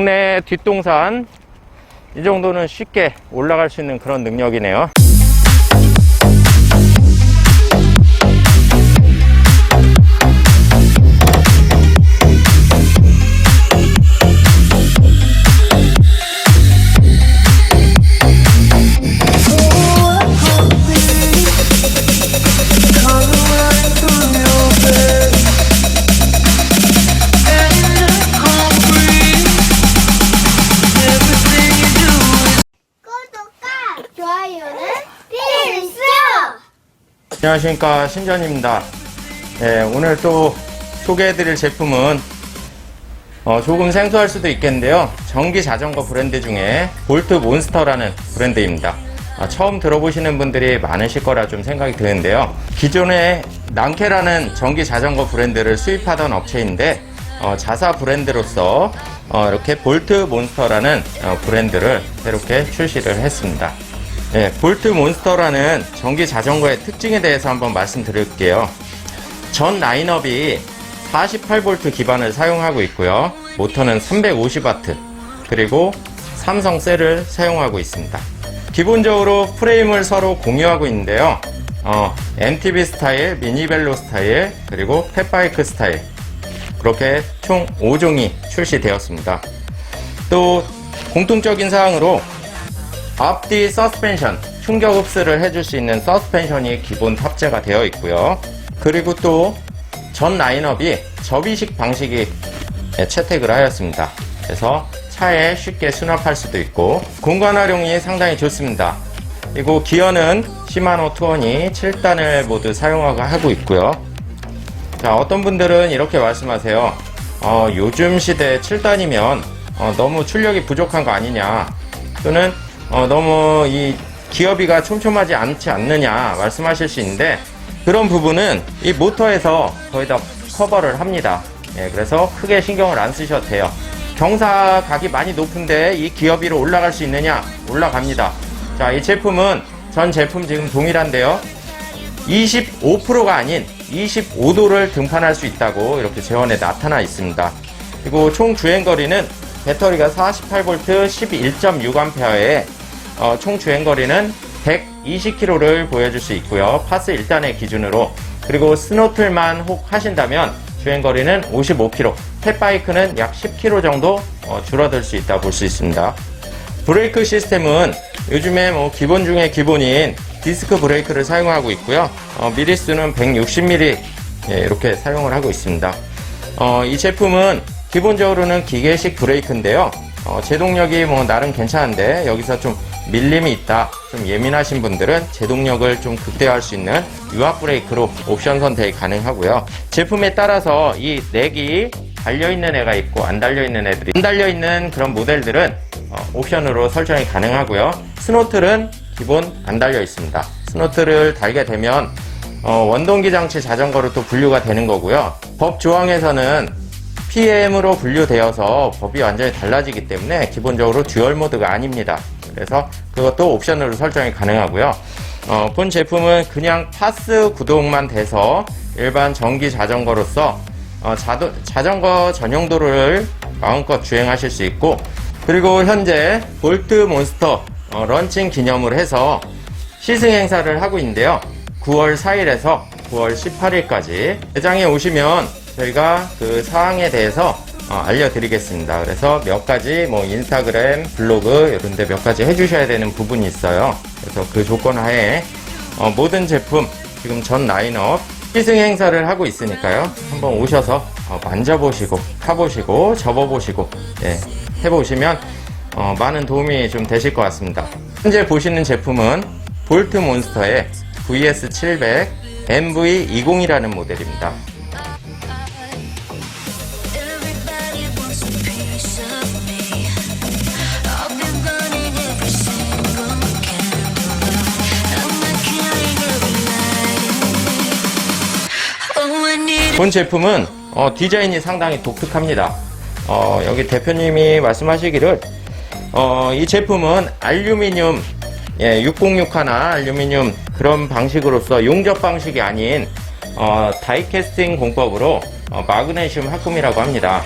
동네 뒷동산 이 정도는 쉽게 올라갈 수 있는 그런 능력이네요. 안녕하십니까 신전입니다. 예, 오늘 또 소개해드릴 제품은 어, 조금 생소할 수도 있겠는데요. 전기 자전거 브랜드 중에 볼트 몬스터라는 브랜드입니다. 아, 처음 들어보시는 분들이 많으실 거라 좀 생각이 드는데요. 기존에 난케라는 전기 자전거 브랜드를 수입하던 업체인데 어, 자사 브랜드로서 어, 이렇게 볼트 몬스터라는 어, 브랜드를 새롭게 출시를 했습니다. 네, 볼트 몬스터라는 전기 자전거의 특징에 대해서 한번 말씀드릴게요. 전 라인업이 48V 기반을 사용하고 있고요. 모터는 350W 그리고 삼성 셀을 사용하고 있습니다. 기본적으로 프레임을 서로 공유하고 있는데요. 어, MTB 스타일, 미니벨로 스타일, 그리고 펫바이크 스타일 그렇게 총 5종이 출시되었습니다. 또 공통적인 사항으로 앞뒤 서스펜션, 충격 흡수를 해줄 수 있는 서스펜션이 기본 탑재가 되어 있고요. 그리고 또 전 라인업이 접이식 방식이 채택을 하였습니다. 그래서 차에 쉽게 수납할 수도 있고 공간 활용이 상당히 좋습니다. 그리고 기어는 시마노 투어니 7단을 모두 사용하고 하고 있고요. 자, 어떤 분들은 이렇게 말씀하세요. 어, 요즘 시대 7단이면 어, 너무 출력이 부족한 거 아니냐. 또는 어, 너무 이 기어비가 촘촘하지 않지 않느냐 말씀하실 수 있는데 그런 부분은 이 모터에서 거의 다 커버를 합니다. 예, 그래서 크게 신경을 안 쓰셔도 돼요. 경사 각이 많이 높은데 이 기어비로 올라갈 수 있느냐? 올라갑니다. 자, 이 제품은 전 제품 지금 동일한데요. 25%가 아닌 25도를 등판할 수 있다고 이렇게 재원에 나타나 있습니다. 그리고 총 주행거리는 배터리가 48V 11.6A에 어, 총 주행거리는 120km를 보여줄 수 있고요. 파스 1단의 기준으로 그리고 스노틀만 혹 하신다면 주행거리는 55km, 펫바이크는 약 10km 정도 어, 줄어들 수 있다 볼 수 있습니다. 브레이크 시스템은 요즘에 뭐 기본 중에 기본인 디스크 브레이크를 사용하고 있고요. 어, 미리수는 160mm 예, 이렇게 사용을 하고 있습니다. 어, 이 제품은 기본적으로는 기계식 브레이크인데요. 어, 제동력이 뭐 나름 괜찮은데 여기서 좀 밀림이 있다, 좀 예민하신 분들은 제동력을 좀 극대화할 수 있는 유압 브레이크로 옵션 선택이 가능하고요. 제품에 따라서 이 넥이 달려있는 애가 있고 안 달려있는 애들이 안 달려있는 그런 모델들은 어, 옵션으로 설정이 가능하고요. 스노틀은 기본 안 달려 있습니다. 스노틀을 달게 되면 어, 원동기 장치 자전거로 또 분류가 되는 거고요. 법 조항에서는 PM으로 분류되어서 법이 완전히 달라지기 때문에 기본적으로 듀얼 모드가 아닙니다. 그래서 그것도 옵션으로 설정이 가능하고요. 어, 본 제품은 그냥 파스 구동만 돼서 일반 전기 자전거로서 어, 자도, 자전거 전용도를 마음껏 주행하실 수 있고 그리고 현재 볼트 몬스터 어, 런칭 기념으로 해서 시승 행사를 하고 있는데요. 9월 4일에서 9월 18일까지 매장에 오시면 저희가 그 사항에 대해서 어, 알려드리겠습니다. 그래서 몇 가지 뭐 인스타그램, 블로그 이런 데 몇 가지 해주셔야 되는 부분이 있어요. 그래서 그 조건 하에 어, 모든 제품 지금 전 라인업 시승 행사를 하고 있으니까요. 한번 오셔서 어, 만져보시고 타보시고 접어보시고 예, 해보시면 어, 많은 도움이 좀 되실 것 같습니다. 현재 보시는 제품은 볼트 몬스터의 VS700 MV20이라는 모델입니다. 본 제품은 어, 디자인이 상당히 독특합니다. 어, 여기 대표님이 말씀하시기를 어, 이 제품은 알루미늄 예, 606 하나 알루미늄 그런 방식으로서 용접 방식이 아닌 어, 다이캐스팅 공법으로 어, 마그네슘 합금이라고 합니다.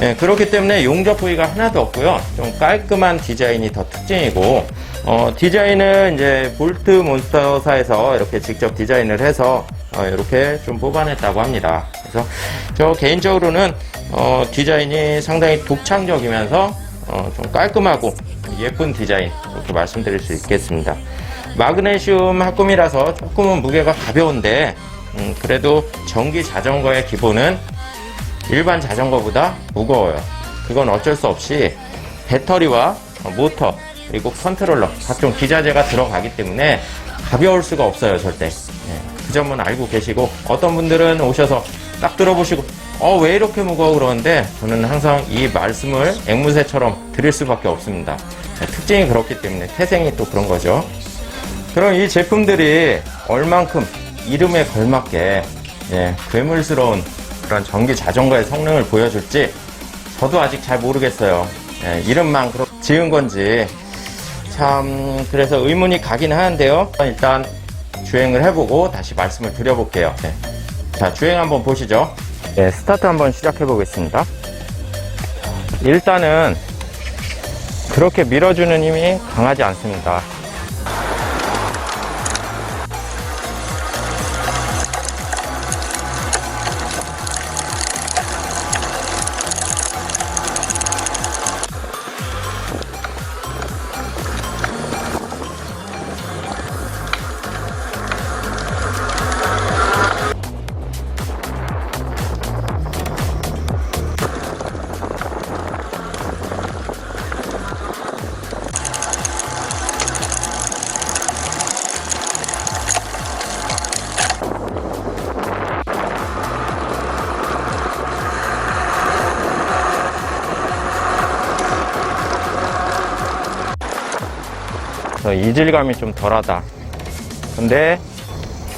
예, 그렇기 때문에 용접 부위가 하나도 없고요. 좀 깔끔한 디자인이 더 특징이고, 어, 디자인은 이제 볼트 몬스터사에서 이렇게 직접 디자인을 해서 어, 이렇게 좀 뽑아냈다고 합니다. 그래서 저 개인적으로는 어, 디자인이 상당히 독창적이면서 어, 좀 깔끔하고 예쁜 디자인 이렇게 말씀드릴 수 있겠습니다. 마그네슘 합금이라서 조금은 무게가 가벼운데 음, 그래도 전기 자전거의 기본은 일반 자전거보다 무거워요. 그건 어쩔 수 없이 배터리와 모터 그리고 컨트롤러 각종 기자재가 들어가기 때문에 가벼울 수가 없어요 절대. 예, 그 점은 알고 계시고 어떤 분들은 오셔서 딱 들어보시고 어 왜 이렇게 무거워 그러는데 저는 항상 이 말씀을 앵무새처럼 드릴 수밖에 없습니다. 예, 특징이 그렇기 때문에 태생이 또 그런 거죠. 그럼 이 제품들이 얼만큼 이름에 걸맞게 예, 괴물스러운 그런 전기 자전거의 성능을 보여줄지 저도 아직 잘 모르겠어요. 예, 이름만 지은 건지 참 그래서 의문이 가긴 하는데요. 일단 주행을 해보고 다시 말씀을 드려볼게요. 예. 자 주행 한번 보시죠. 예, 스타트 한번 시작해 보겠습니다. 일단은 그렇게 밀어주는 힘이 강하지 않습니다. 그래서 이질감이 좀 덜하다. 근데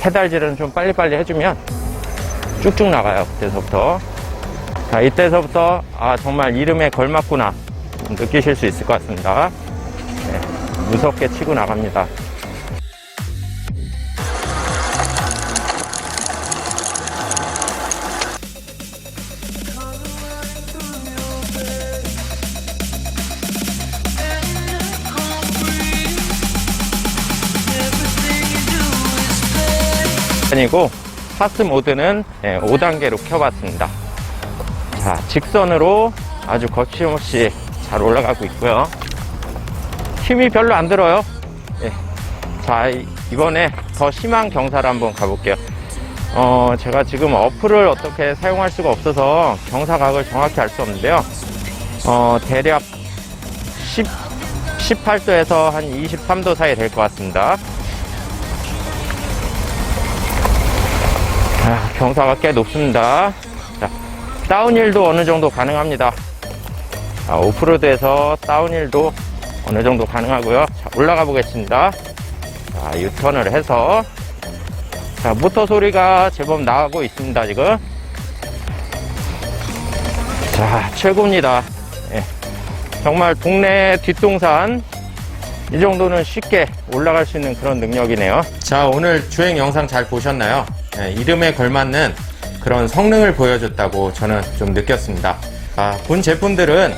페달질은 좀 빨리빨리 해주면 쭉쭉 나가요. 그때서부터. 자, 이때서부터 아 정말 이름에 걸맞구나 느끼실 수 있을 것 같습니다. 네, 무섭게 치고 나갑니다. 아니고 파스 모드는 5단계로 켜봤습니다. 자, 직선으로 아주 거침없이 잘 올라가고 있고요. 힘이 별로 안 들어요. 예. 자, 이- 이번에 더 심한 경사를 한번 가볼게요. 어, 제가 지금 어플을 어떻게 사용할 수가 없어서 경사각을 정확히 알 수 없는데요. 어, 대략 10, 18도에서 한 23도 사이 될 것 같습니다. 아, 경사가 꽤 높습니다. 자, 다운힐도 어느 정도 가능합니다. 자, 오프로드에서 다운힐도 어느 정도 가능하고요. 자, 올라가 보겠습니다. 자, 유턴을 해서 자, 모터 소리가 제법 나가고 있습니다, 지금. 자, 최고입니다. 예. 정말 동네 뒷동산 이 정도는 쉽게 올라갈 수 있는 그런 능력이네요. 자, 오늘 주행 영상 잘 보셨나요? 예, 이름에 걸맞는 그런 성능을 보여줬다고 저는 좀 느꼈습니다. 아, 본 제품들은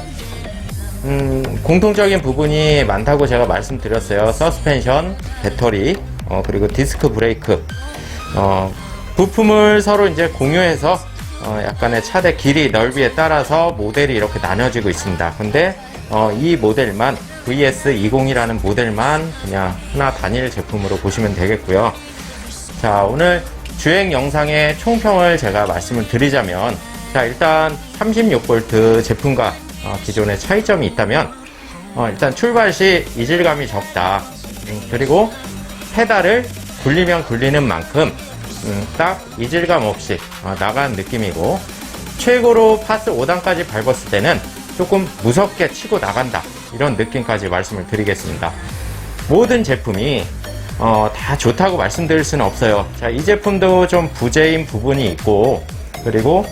음, 공통적인 부분이 많다고 제가 말씀드렸어요. 서스펜션, 배터리, 어, 그리고 디스크 브레이크. 어, 부품을 서로 이제 공유해서 어, 약간의 차대 길이, 넓이에 따라서 모델이 이렇게 나눠지고 있습니다. 근데 어, 이 모델만 VS20이라는 모델만 그냥 하나 단일 제품으로 보시면 되겠고요. 자, 오늘 주행 영상의 총평을 제가 말씀을 드리자면, 자, 일단 36V 제품과 어, 기존의 차이점이 있다면, 어, 일단 출발 시 이질감이 적다. 음, 그리고 페달을 굴리면 굴리는 만큼, 음, 딱 이질감 없이 어, 나가는 느낌이고, 최고로 파스 5단까지 밟았을 때는 조금 무섭게 치고 나간다. 이런 느낌까지 말씀을 드리겠습니다. 모든 제품이 어, 다 좋다고 말씀드릴 수는 없어요. 자, 이 제품도 좀 부재인 부분이 있고, 그리고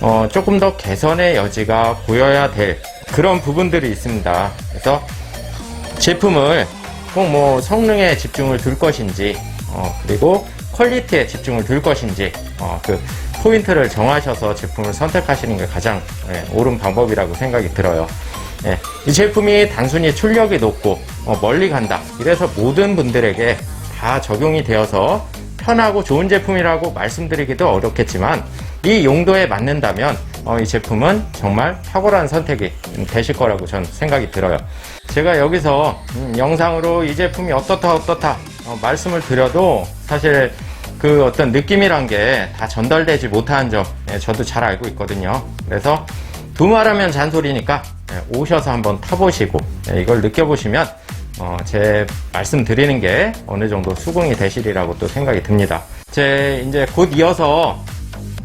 어, 조금 더 개선의 여지가 보여야 될 그런 부분들이 있습니다. 그래서 제품을 꼭 뭐 성능에 집중을 둘 것인지, 어, 그리고 퀄리티에 집중을 둘 것인지, 어, 그 포인트를 정하셔서 제품을 선택하시는 게 가장 예, 옳은 방법이라고 생각이 들어요. 예, 이 제품이 단순히 출력이 높고 어, 멀리 간다. 이래서 모든 분들에게 다 적용이 되어서 편하고 좋은 제품이라고 말씀드리기도 어렵겠지만 이 용도에 맞는다면 어, 이 제품은 정말 탁월한 선택이 되실 거라고 저는 생각이 들어요. 제가 여기서 음, 영상으로 이 제품이 어떻다 어떻다 어, 말씀을 드려도 사실 그 어떤 느낌이란 게 다 전달되지 못하는 점 예, 저도 잘 알고 있거든요. 그래서 두말하면 잔소리니까 예, 오셔서 한번 타보시고 예, 이걸 느껴보시면 어, 제 말씀드리는 게 어느 정도 수긍이 되시리라고 또 생각이 듭니다. 제 이제 곧 이어서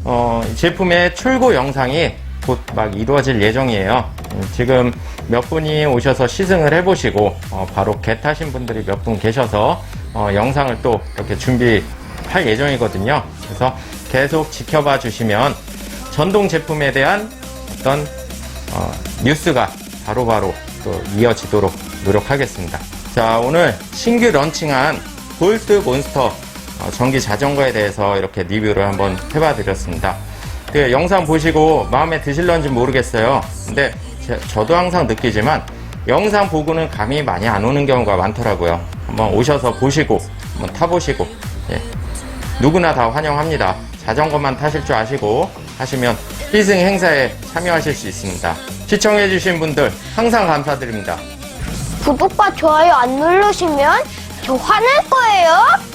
어, 이 제품의 출고 영상이 곧 막 이루어질 예정이에요. 음, 지금 몇 분이 오셔서 시승을 해보시고 어, 바로 개 타신 분들이 몇 분 계셔서 어, 영상을 또 이렇게 준비할 예정이거든요. 그래서 계속 지켜봐 주시면 전동 제품에 대한 어떤 어, 뉴스가 바로바로 또 이어지도록 노력하겠습니다. 자, 오늘 신규 런칭한 볼트 몬스터 어, 전기 자전거에 대해서 이렇게 리뷰를 한번 해봐 드렸습니다. 그 영상 보시고 마음에 드실런지 모르겠어요. 근데 제- 저도 항상 느끼지만 영상 보고는 감이 많이 안 오는 경우가 많더라고요. 한번 오셔서 보시고 한번 타보시고 예. 누구나 다 환영합니다. 자전거만 타실 줄 아시고 하시면 희승 행사에 참여하실 수 있습니다. 시청해주신 분들 항상 감사드립니다. 구독과 좋아요 안 누르시면 저 화낼 거예요.